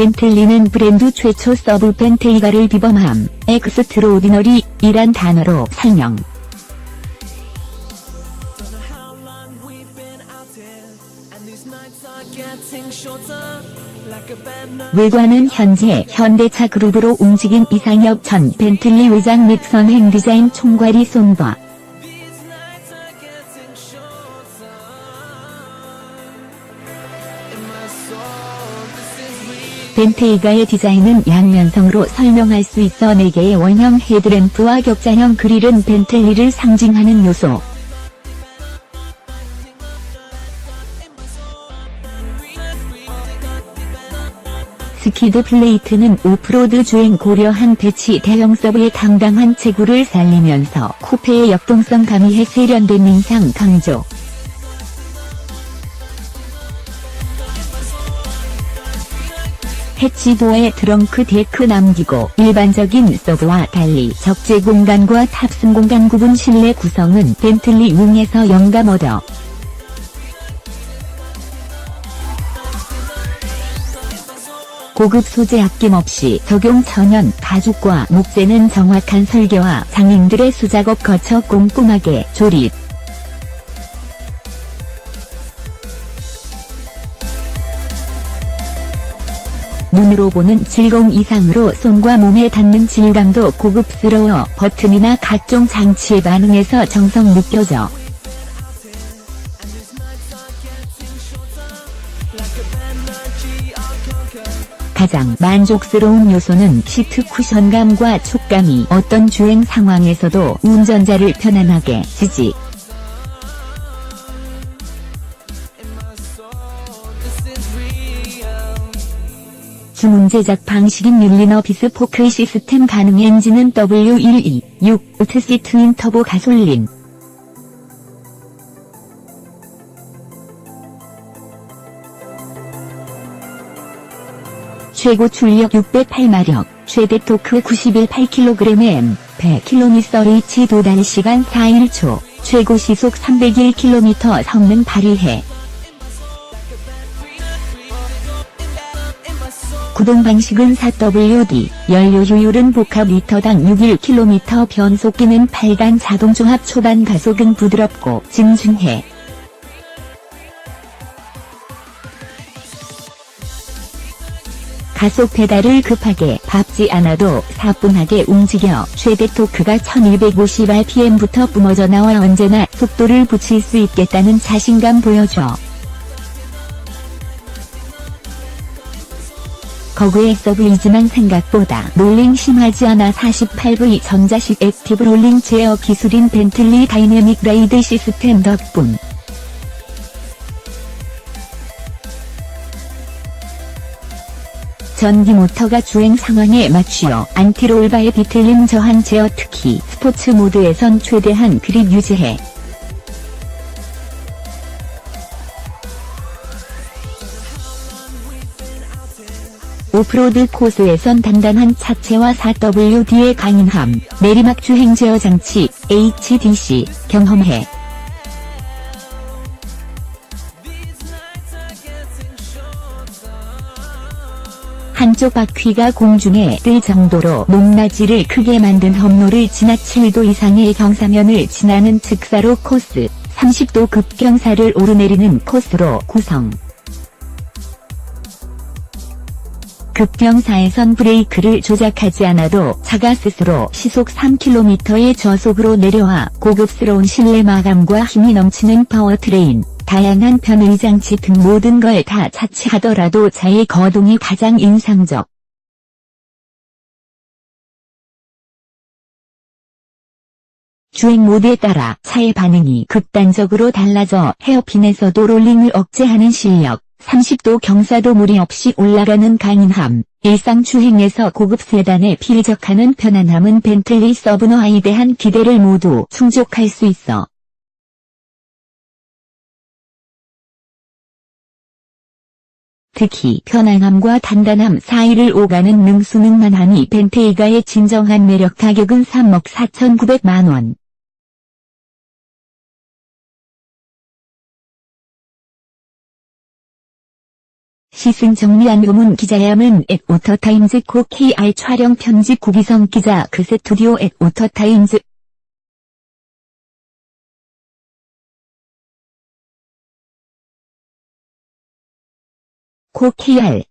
벤틀리는 브랜드 최초 서브 벤테이가를 비범함, 엑스트로디너리 이란 단어로 설명. 외관은 현재 현대차 그룹으로 움직인 이상혁 전 벤틀리 의장 및 선행 디자인 총괄이 손봐. 벤테이가의 디자인은 양면성으로 설명할 수 있어 4개의 원형 헤드램프와 격자형 그릴은 벤틀리를 상징하는 요소. 스키드 플레이트는 오프로드 주행 고려한 배치 대형 서브의 당당한 체구를 살리면서 쿠페의 역동성 가미해 세련된 인상 강조. 해치도어에 트렁크 데크 남기고 일반적인 서브와 달리 적재 공간과 탑승 공간 구분 실내 구성은 벤틀리 윙에서 영감 얻어 고급 소재 아낌없이 적용 천연 가죽과 목재는 정확한 설계와 장인들의 수작업 거쳐 꼼꼼하게 조립. 눈으로 보는 즐거움 이상으로 손과 몸에 닿는 질감도 고급스러워 버튼이나 각종 장치에 반응해서 정성 느껴져. 가장 만족스러운 요소는 시트 쿠션감과 촉감이 어떤 주행 상황에서도 운전자를 편안하게 지지. 주문 제작 방식인 밀리너 비스포크 시스템 가능 엔진은 W126 우트시 트윈 터보 가솔린 최고 출력 608마력, 최대 토크 91.8kgm, 100km 리치 도달 시간 4일초, 최고 시속 301km 성능 발휘해. 구동 방식은 4WD, 연료 효율은 복합 리터당 61km 변속기는 8단 자동 종합 초반 가속은 부드럽고 진중해. 가속 페달을 급하게 밟지 않아도 사뿐하게 움직여 최대 토크가 1250rpm부터 뿜어져 나와 언제나 속도를 붙일 수 있겠다는 자신감 보여줘. 거구의 서브이지만 생각보다 롤링 심하지 않아 48V 전자식 액티브 롤링 제어 기술인 벤틀리 다이내믹 라이드 시스템 덕분 전기 모터가 주행 상황에 맞추어 안티롤바의 비틀림 저한 제어 특히 스포츠 모드에선 최대한 그립 유지해 오프로드 코스에선 단단한 차체와 4WD의 강인함, 내리막 주행 제어 장치, HDC, 경험해. 한쪽 바퀴가 공중에 뜰 정도로 높낮이를 크게 만든 험로를 지나칠 도 이상의 경사면을 지나는 직사로 코스, 30도 급경사를 오르내리는 코스로 구성. 급경사에선 브레이크를 조작하지 않아도 차가 스스로 시속 3km의 저속으로 내려와 고급스러운 실내 마감과 힘이 넘치는 파워트레인, 다양한 편의 장치 등 모든 걸 다 차치하더라도 차의 거동이 가장 인상적. 주행 모드에 따라 차의 반응이 극단적으로 달라져 헤어핀에서도 롤링을 억제하는 실력, 30도 경사도 무리 없이 올라가는 강인함, 일상 주행에서 고급 세단에 필적하는 편안함은 벤틀리 서브너아에 대한 기대를 모두 충족할 수 있어. 특히 편안함과 단단함 사이를 오가는 능수능란함이 벤테이가의 진정한 매력 가격은 3억 4,900만원. 시승 정리한 후문 기자야문 앳 오터타임즈 코 KR 촬영 편집 구기성 기자 그 스튜디오 앳 오터타임즈 코 KR